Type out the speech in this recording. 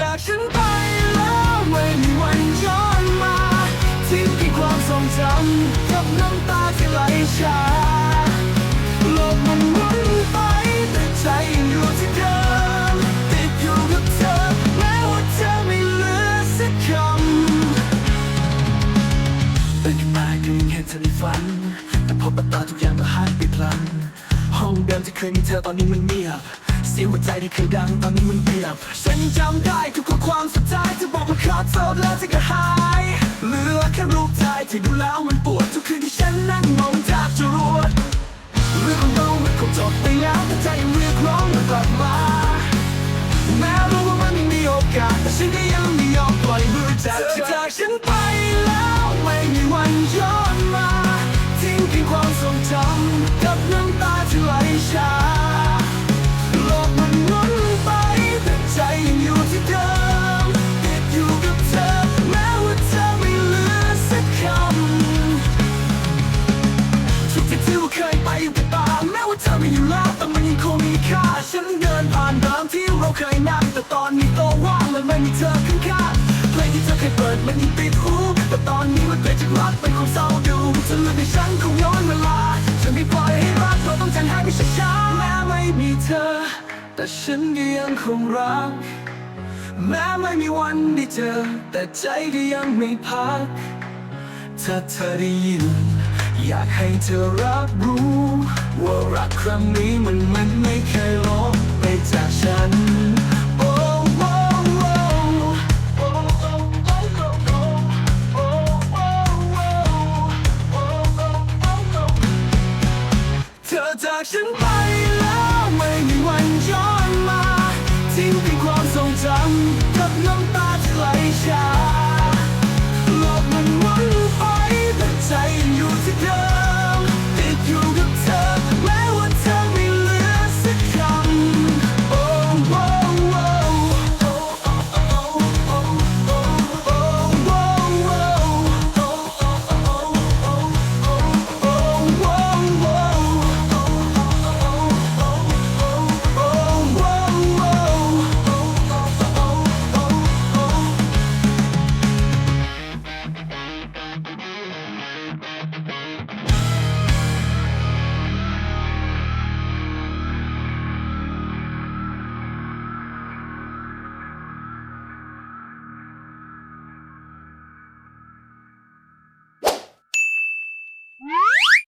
จากฉันไปแล้วไม่มีวันย้อนมาทิ้งเพียงความทรงจำกับน้ำตาที่ไหลชาโลกมันหมุนไปแต่ใจยังอยู่ที่เดิมติดอยู่กับเธอแม้ว่าเธอไม่เหลือสักคำตื่นขึ้นมาก็ยังเห็นเธอในฝัน แต่พบตาทุกอย่างก็หายไปพลัน ห้องเดิมที่เคยมีเธอตอนนี้มันเงียบ เสียงหัวใจที่เคยดังตอนนี้มันเงียบฉันจำได้ทุกข้อความสุดท้ายเธอบอกว่าขอโทษแล้วเธอก็หายเหลือแค่รูปถ่ายที่ดูแล้วมันปวดทุกคืนที่ฉันนั่งมองจากจรวดเรื่องของเรามันคงจบไปแล้วแต่ใจยังเรียกร้องมันกลับมาแม้รู้ว่ามันไม่มีโอกาสแต่ฉันก็ยังไม่ยอมปล่อยมือจากเธอจากฉันไป แต่ตอนนี้โตว่างและไม่มีเธอข้างๆเพลงที่เธอเคยเปิดมันยังติดหูแต่ตอนนี้มันเปลี่ยนจากรักเป็นความเศร้าดูเธอเลือกให้ฉันคงย้อนเวลาฉันไม่ปล่อยให้รักเราต้องจางหายไปช้าๆแม้ไม่มีเธอ แต่ฉันก็ยังคงรัก แม้ไม่มีวันได้เจอ แต่ใจก็ยังไม่พักถ้าเธอได้ยินอยากให้เธอรับรู้ ว่ารักครั้งนี้มัน person?